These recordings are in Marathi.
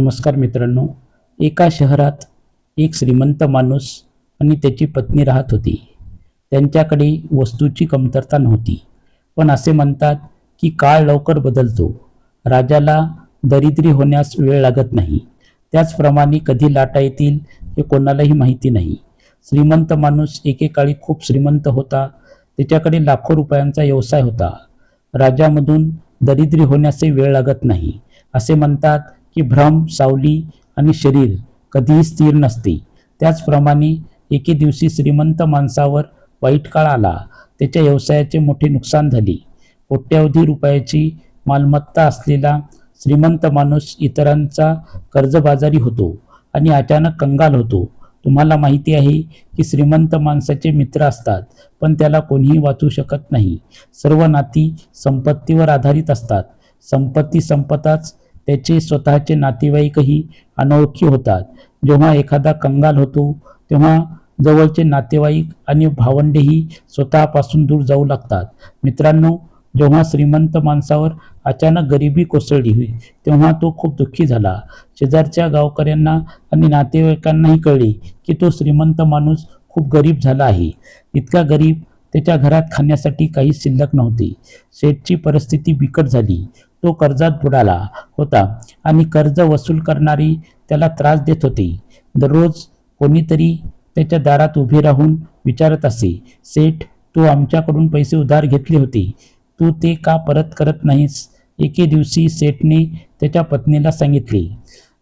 नमस्कार मित्रांनो. एका शहरात एक श्रीमंत माणूस आणि त्याची पत्नी राहत होती. त्यांच्याकडे वस्तूची कमतरता नव्हती. पण असे म्हणतात की काळ लवकर बदलतो. राजाला दरिद्री होण्यास वेळ लागत नाही. त्याचप्रमाणे कधी लाटा येतील हे कोणालाही माहिती नाही. श्रीमंत माणूस एकेकाळी खूप श्रीमंत होता. त्याच्याकडे लाखो रुपयांचा व्यवसाय होता. राजामधून दरिद्री होण्यासही वेळ लागत नाही. असे म्हणतात की भ्रम सावली आणि शरीर कधीही स्थिर नसते. त्याचप्रमाणे एके दिवशी श्रीमंत माणसावर वाईट काळ आला त्याच्या व्यवसायाचे मोठे नुकसान झाले. कोट्यावधी रुपयाची मालमत्ता असलेला श्रीमंत माणूस इतरांचा कर्जबाजारी होतो आणि अचानक कंगाल होतो. तुम्हाला माहिती आहे की श्रीमंत माणसाचे मित्र असतात पण त्याला कोणीही वाचू शकत नाही. सर्व नाती संपत्तीवर आधारित असतात. संपत्ती संपताच त्याचे स्वतःचे नातेवाईकही अनोळखी होतात. जेव्हा एखादा कंगाल होतो तेव्हा जवळचे नातेवाईक आणि भावंडेही स्वतःपासून दूर जाऊ लागतात. मित्रांनो जेव्हा श्रीमंत माणसावर अचानक गरिबी कोसळली होई तेव्हा तो खूप दुःखी झाला. शेजारच्या गावकऱ्यांना आणि नातेवाईकांनाही कळले की तो श्रीमंत माणूस खूप गरीब झाला आहे. इतका गरीब त्याच्या घरात खाण्यासाठी काही शिल्लक नव्हते. शेठची परिस्थिती बिकट झाली. तो कर्जात बुडाला होता. आणि कर्ज वसूल करणारी त्याला त्रास देत होती. दररोज कोणीतरी त्याच्या दारात उभी राहून विचारत असे सेठ तू आमच्याकडून पैसे उधार घेतले होते. तू ते का परत करत नाहीस? एके दिवशी सेठने त्याच्या पत्नीला सांगितले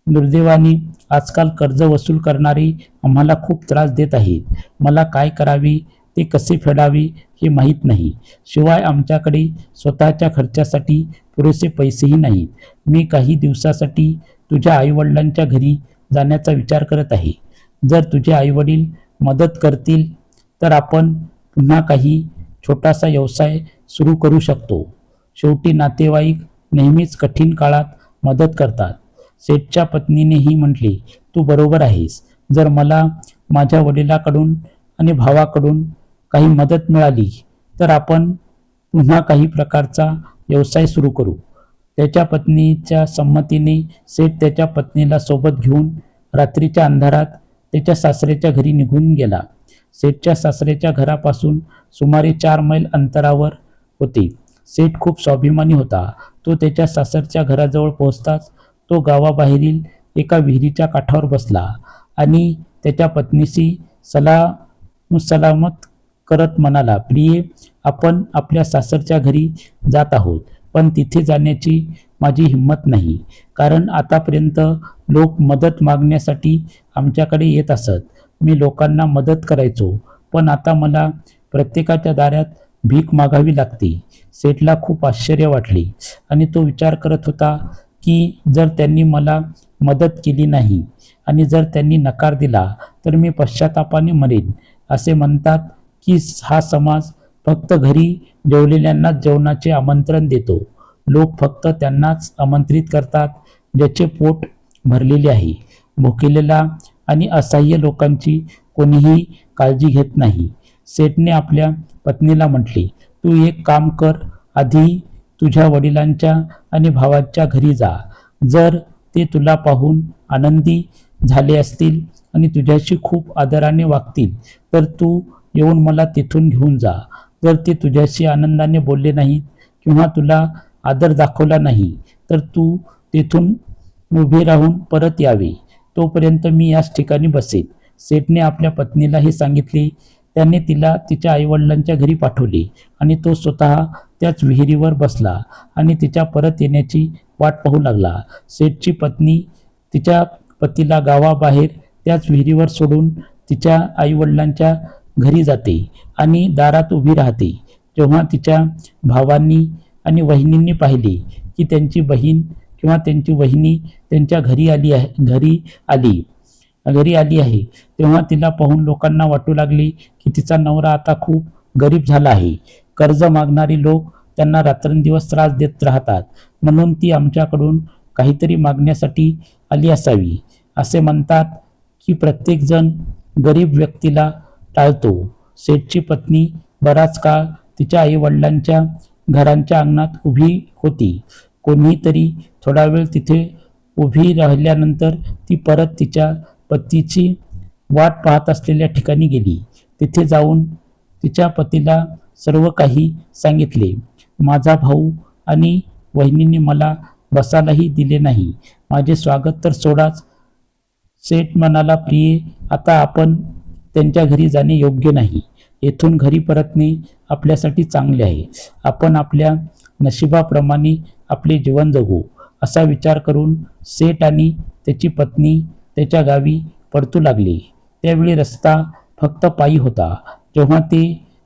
दुर्दैवाने आजकाल कर्ज वसूल करणारी आम्हाला खूप त्रास देत आहेत. मला काय करावे ते कसे फेडावे हे माहीत नाही. शिवाय आमच्याकडे स्वतःच्या खर्चासाठी पुरेसे पैसेही नाहीत. मी काही दिवसासाठी तुझ्या आईवडिलांच्या घरी जाण्याचा विचार करत आहे. जर तुझे आईवडील मदत करतील तर आपण पुन्हा काही छोटासा व्यवसाय सुरू करू शकतो. शेवटी नातेवाईक नेहमीच कठीण काळात मदत करतात. सेठच्या पत्नीनेही म्हटले तू बरोबर आहेस. जर मला माझ्या वडिलाकडून आणि भावाकडून काही मदत मिळाली तर आपण पुन्हा काही प्रकारचा व्यवसाय सुरू करू. त्याच्या पत्नीच्या संमतीने सेठ त्याच्या पत्नीला सोबत घेऊन रात्रीच्या अंधारात त्याच्या सासऱ्याच्या घरी निघून गेला. सेठच्या सासऱ्याच्या घरापासून सुमारे चार मैल अंतरावर होते. सेठ खूप स्वाभिमानी होता. तो त्याच्या सासरच्या घराजवळ पोहोचताच तो गावाबाहेरील एका विहिरीच्या काठावर बसला आणि त्याच्या पत्नीशी सलामत करत म्हणाला प्रिये आपण आपल्या सासरच्या घरी जात आहोत पण तिथे जाण्याची माझी हिंमत नाही. कारण आतापर्यंत लोक मदत मागण्यासाठी आमच्याकडे येत असत. मी लोकांना मदत करायचो पण आता मला प्रत्येकाच्या दारात भीक मागावी लागते. सेठला खूप आश्चर्य वाटले आणि तो विचार करत होता की जर त्यांनी मला मदत केली नाही आणि जर त्यांनी नकार दिला तर मी पश्चातापाने मरेन असे म्हणतात की हा समाज फक्त घरी जेवलेल्यांनाच जेवणाचे आमंत्रण देतो. लोक फक्त त्यांनाच आमंत्रित करतात ज्याचे पोट भरलेले आहे. भुकेलेला आणि असह्य लोकांची कोणीही काळजी घेत नाही. सेठने आपल्या पत्नीला म्हटले तू एक काम कर आधी तुझ्या वडिलांच्या आणि भावाच्या घरी जा. जर ते तुला पाहून आनंदी झाले असतील आणि तुझ्याशी खूप आदराने वागतील तर तू येऊन मला तिथून घेऊन जा. जर ते तुझ्याशी आनंदाने बोलले नाहीत किंवा तुला आदर दाखवला नाही तर तू तेथून उभे राहून परत यावे. तोपर्यंत मी याच ठिकाणी बसेन. सेठने आपल्या पत्नीला हे सांगितले. त्याने तिला तिच्या आईवडिलांच्या घरी पाठवले आणि तो स्वतः त्याच विहिरीवर बसला आणि तिच्या परत येण्याची वाट पाहू लागला. सेठची पत्नी तिच्या पतीला गावाबाहेर त्याच विहिरीवर सोडून तिच्या आईवडिलांच्या घरी जाते आणि दारात उभी राहते. जेव्हा तिच्या भावांनी आणि वहिनींनी पाहिले की त्यांची बहीण किंवा त्यांची वहिनी त्यांच्या घरी आली आहे घरी आली घरी आली आहे तेव्हा तिला पाहून लोकांना वाटू लागले की तिचा नवरा आता खूप गरीब झाला आहे. कर्ज मागणारी लोक त्यांना रात्रंदिवस त्रास देत राहतात. म्हणून ती आमच्याकडून काहीतरी मागण्यासाठी आली असावी. असे म्हणतात की प्रत्येकजण गरीब व्यक्तीला टाळतो. सेठची पत्नी बराच काळ तिच्या आईवडिलांच्या घरांच्या अंगणात उभी होती. कोणीतरी थोडा वेळ तिथे उभी राहिल्यानंतर ती परत तिच्या पतीची वाट पाहत असलेल्या ठिकाणी गेली. तिथे जाऊन तिच्या पतीला सर्व काही सांगितले. माझा भाऊ आणि वहिनीने मला बसायलाही दिले नाही. माझे स्वागत तर सोडाच. सेठ म्हणाला प्रिये आता आपण त्यांच्या घरी जाणे योग्य नाही. येथून घरी परतणे आपल्यासाठी चांगले आहे. आपण आपल्या नशिबाप्रमाणे आपले जीवन जगू. असा विचार करून सेठ आणि त्याची पत्नी त्याच्या गावी परतू लागले. त्यावेळी रस्ता फक्त पायी होता. जेव्हा ते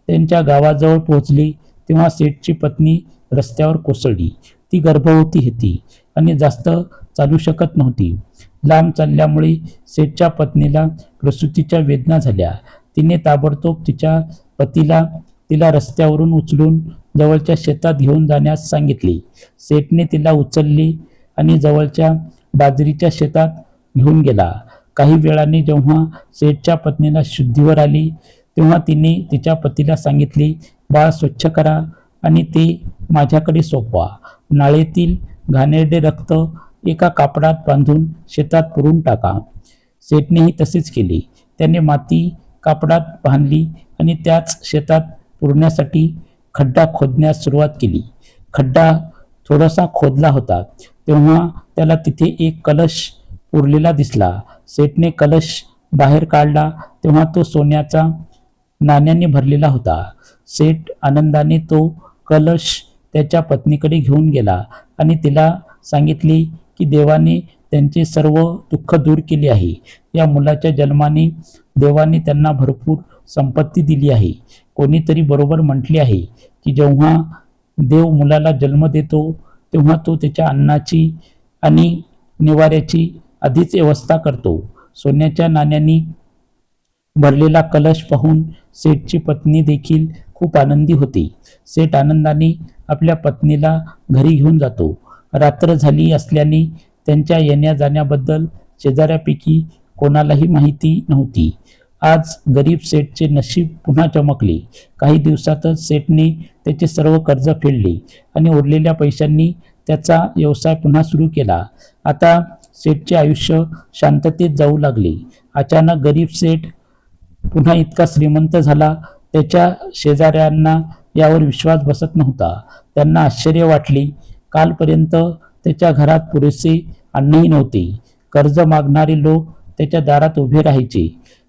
त्यांच्या गावाजवळ पोहोचले तेव्हा सेठची पत्नी रस्त्यावर कोसळली. ती गर्भवती होती आणि जास्त चालू शकत नव्हती. लांब चालल्यामुळे सेठच्या पत्नीला प्रसूतीच्या वेदना झाल्या. तिने ताबडतोब तिच्या पतीला तिला रस्त्यावरून उचलून जवळच्या शेतात घेऊन जाण्यास सांगितले. सेठने तिला उचलली आणि जवळच्या बाजरीच्या शेतात घेऊन गेला. काही वेळाने जेव्हा सेठच्या पत्नीला शुद्धीवर आली तेव्हा तिने तिच्या पतीला सांगितले बाळ स्वच्छ करा आणि ते माझ्याकडे सोपवा. नाळेतील घाणेरडे रक्त एका कापडात बांधून शेतात पुरून टाका. सेठनेही तसेच केले. त्याने माती कापडात बांधली आणि त्याच शेतात पुरण्यासाठी खड्डा खोदण्यास सुरुवात केली. खड्डा थोडासा खोदला होता. तेव्हा त्याला तिथे एक कलश उरलेला दिसला. सेठने कलश बाहेर काढला. तेव्हा तो सोन्याचा नाण्याने भरलेला होता. सेठ आनंदाने तो कलश त्याच्या पत्नीकडे घेऊन गेला आणि तिला सांगितले की देवाने त्यांचे सर्व दुःख दूर केले आहे. या मुलाच्या जन्माने देवाने त्यांना भरपूर संपत्ती दिली आहे. कोणीतरी बरोबर म्हटले आहे की जेव्हा देव मुलाला जन्म देतो तेव्हा तो त्याच्या अन्नाची आणि निवाऱ्याची आधीच व्यवस्था करतो. सोन्याच्या नाण्यांनी भरलेला कलश पाहून सेठची पत्नी देखील खूप आनंदी होती. सेठ आनंदाने आपल्या पत्नीला घरी घेऊन जातो. रात्र झाली असल्याने त्यांच्या येण्या जाण्याबद्दल शेजाऱ्यापैकी कोणालाही माहिती नव्हती. आज गरीब सेठचे नशीब पुन्हा चमकले. काही दिवसातच सेठने त्याचे सर्व कर्ज फेडले आणि उरलेल्या पैशांनी त्याचा व्यवसाय पुन्हा सुरू केला. आता सेठचे आयुष्य शांततेत जाऊ लागले. अचानक गरीब सेठ पुन्हा इतका श्रीमंत झाला त्याच्या शेजाऱ्यांना यावर विश्वास बसत नव्हता. त्यांना आश्चर्य वाटले कालपर्यंत त्याच्या घरात पुरेसे अन्नही नव्हते. कर्ज मागणारे लोक त्याच्या दारात उभे राहायचे.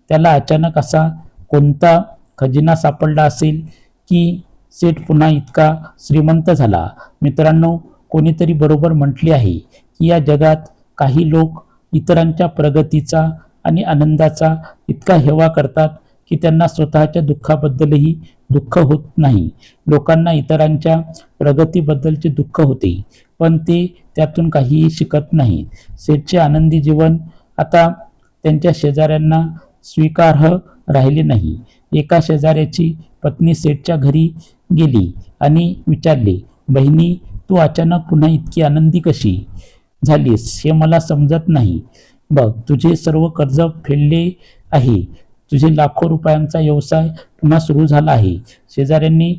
त्याला अचानक असा कोणता खजिना सापडला असेल की सेठ पुन्हा इतका श्रीमंत झाला? मित्रांनो कोणीतरी बरोबर म्हटले आहे की या जगात काही लोक इतरांच्या प्रगतीचा आणि आनंदाचा इतका हेवा करतात की त्यांना स्वतःच्या दुःखाबद्दलही दुःख होत नाही. लोकांना इतरांच्या प्रगतीबद्दलचे दुःख होते पण ते त्यातून काहीही शिकत नाही सेठचे आनंदी जीवन आता त्यांच्या शेजाऱ्यांना स्वीकार्ह राहिले नाही. एका शेजाऱ्याची पत्नी सेठच्या घरी गेली आणि विचारले बहिणी तू अचानक पुन्हा इतकी आनंदी कशी झालीस? हे मला समजत नाही. बघ तुझे सर्व कर्ज फेडले आहे. तुझे लाखो रुपयांचा व्यवसाय पुन्हा सुरू झाला आहे. शेजाऱ्यांनी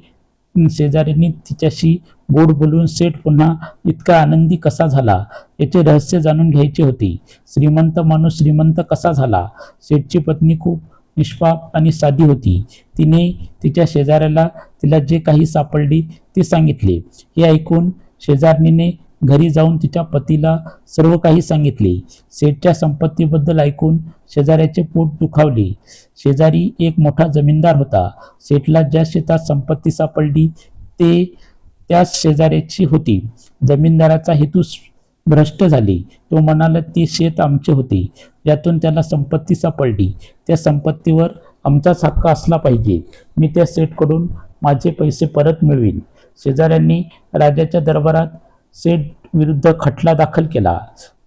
शेजाऱ्यांनी तिच्याशी गोड बोलून सेठ पुन्हा इतका आनंदी कसा झाला? याचे रहस्य जाणून घ्यायचे होते. श्रीमंत माणूस श्रीमंत कसा झाला? सेठची पत्नी खूप निष्पाप आणि साधी होती. तिने तिच्या शेजाऱ्याला तिला जे काही सापडले ते सांगितले. हे ऐकून शेजारणीने घरी जाऊन तिच्या पतीला सर्व काही सांगितले. सेठच्या संपत्तीबद्दल ऐकून शेजाऱ्याचे पोट दुखावले. शेजारी एक मोठा जमीनदार होता. सेठला ज्या शेतात संपत्ती सापडली ते त्याच शेजाऱ्याची होती. जमीनदाराचा हेतू भ्रष्ट झाले. तो म्हणाला ती शेत आमचे होते. ज्यातून त्याला संपत्ती सापडली. त्या संपत्तीवर आमचाच हक्क असला पाहिजे. मी त्या सेठकडून माझे पैसे परत मिळवीन. शेजाऱ्यांनी राजाच्या दरबारात सेठ विरुद्ध खटला दाखल केला.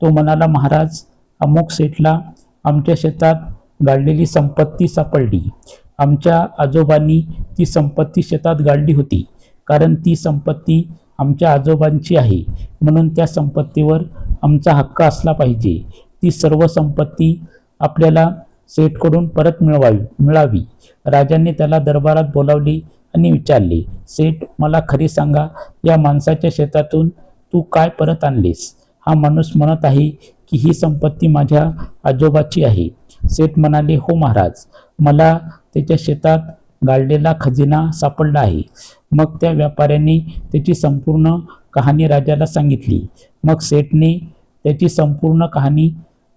तो म्हणाला महाराज अमुक सेठला आमच्या शेतात गाडलेली संपत्ती सापडली. आमच्या आजोबांनी ती संपत्ती शेतात गाडली होती कारण ती संपत्ती आमच्या आजोबांची आहे. म्हणून त्या संपत्तीवर आमचा हक्क असला पाहिजे. ती सर्व संपत्ती आपल्याला सेठकडून परत मिळवावी मिळावी. राजाने त्याला दरबारात बोलावले आणि विचारले सेठ मला खरे सांगा या माणसाच्या शेतातून तू काय परत आणलीस? हा माणूस म्हणत आहे की ही संपत्ती माझ्या आजोबाची आहे. सेठ म्हणाले हो महाराज मला त्याच्या शेतात गाळलेला खजिना सापडला आहे. मग त्या व्यापाऱ्यांनी त्याची संपूर्ण कहाणी राजाला सांगितली. मग सेठने त्याची संपूर्ण कहाणी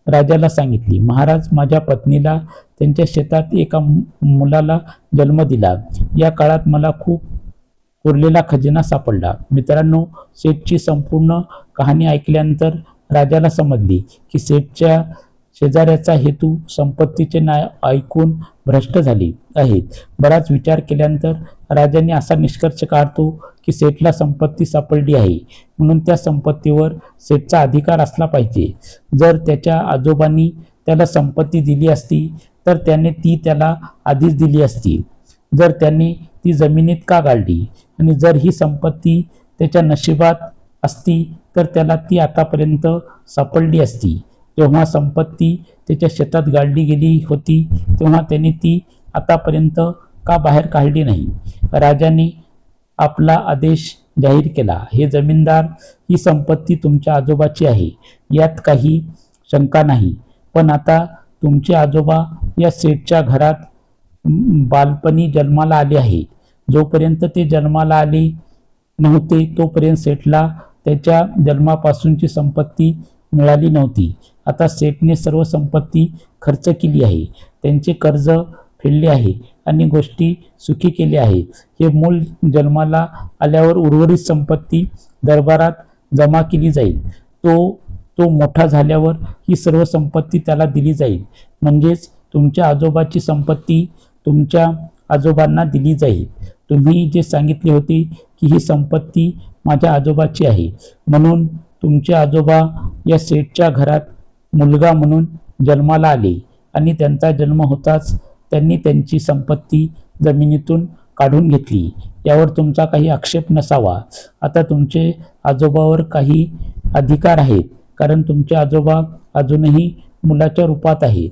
राजाला सांगितली. महाराज माझ्या पत्नीला त्यांच्या शेतात एका मुलाला जन्म दिला. या काळात मला खूप उरलेला खजिना सापडला. मित्रांनो सेठची संपूर्ण कहाणी ऐकल्यानंतर राजाला समजली की सेठच्या शेजाऱ्याचा हेतू संपत्तीचे नाय ऐकून भ्रष्ट झाले आहेत. बराच विचार केल्यानंतर राजाने असा निष्कर्ष काढतो की सेठला संपत्ती सापडली आहे. म्हणून त्या संपत्तीवर सेठचा अधिकार असला पाहिजे. जर त्याच्या आजोबांनी त्याला संपत्ती दिली असती तर त्याने ती त्याला आधीच दिली असती. जर त्यांनी ती जमिनीत का गाळली? आणि जर ही संपत्ती त्याच्या नशिबात असती तर त्याला ती आतापर्यंत सापडली असती. जेव्हा संपत्ती त्याच्या शेतात गाळली गेली होती तेव्हा त्याने ती आतापर्यंत का बाहेर काढली नाही? राजाने आपला आदेश जाहीर केला. हे जमीनदार ही संपत्ती तुमच्या आजोबाची आहे. यात काही शंका नाही. पण आता तुमचे आजोबा या सेठच्या घरात बालपणी जन्माला आले आहे. जोपर्यंत ते जन्माला आले नव्हते तोपर्यंत सेठला त्याच्या जन्मापासूनची संपत्ती मिळाली नव्हती. आता सेठने सर्व संपत्ती खर्च केली आहे. त्यांचे कर्ज फेडले आहे आणि गोष्टी सुखी केल्या आहेत. हे मूल जन्माला आल्यावर उर्वरित संपत्ती दरबारात जमा केली जाईल. तो तो मोठा झाल्यावर ही सर्व संपत्ती त्याला दिली जाईल. म्हणजेच तुमच्या आजोबाची संपत्ती तुमच्या आजोबांना दिली जाईल. तुम्ही जे सांगितले होते की ही संपत्ती माझ्या आजोबाची आहे. म्हणून तुमचे आजोबा या सेठच्या घरात मुलगा म्हणून जन्माला आले आणि त्यांचा जन्म होताच त्यांनी त्यांची संपत्ती जमिनीतून काढून घेतली. यावर तुमचा काही आक्षेप नसावा. आता तुमचे आजोबावर काही अधिकार आहेत कारण तुमचे आजोबा अजूनही मुलाच्या रूपात आहेत.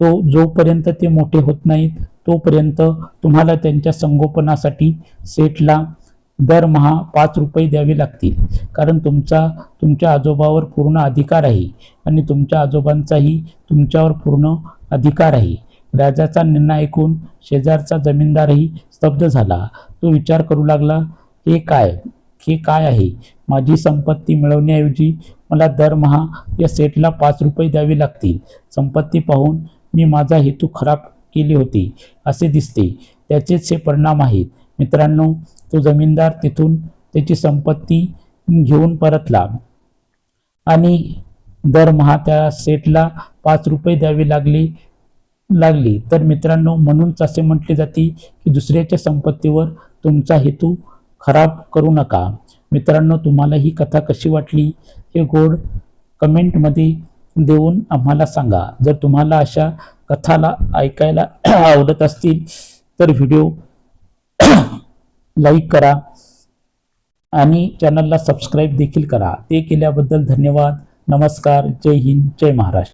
तो जोपर्यंत ते मोठे होत नाहीत तोपर्यंत तुम्हाला त्यांच्या संगोपनासाठी सेटला दरमहा पाच रुपये द्यावे लागतील. कारण तुमचा तुमच्या आजोबावर पूर्ण अधिकार आहे आणि तुमच्या आजोबांचाही तुमच्यावर पूर्ण अधिकार आहे. राजाचा निर्णय ऐकून शेजारचा जमीनदारही स्तब्ध झाला. तो विचार करू लागला हे काय? हे काय आहे? माझी संपत्ती मिळवण्याऐवजी मला दरमहा या सेटला पाच रुपये द्यावे लागतील. संपत्ती पाहून मी माझा हेतू खराब केली होती असे दिसते. त्याचेच हे परिणाम आहेत. मित्रांनो तो जमीनदार तिथून त्याची संपत्ती घेऊन परतला आणि दरमहा त्या सेटला पाच रुपये द्यावे लागले लागली. तर मित्रांनो म्हणूनच असे म्हटले जाते की दुसऱ्याच्या संपत्तीवर तुमचा हेतू खराब करू नका. मित्रांनो तुम्हाला ही कथा कशी वाटली हे गोड कमेंटमध्ये देऊन आम्हाला सांगा. जर तुम्हाला अशा कथाला ऐकायला आवडत असतील तर व्हिडिओ लाईक करा आणि चॅनलला सबस्क्राईब देखील करा. ते केल्याबद्दल धन्यवाद. नमस्कार. जय हिंद. जय महाराष्ट्र.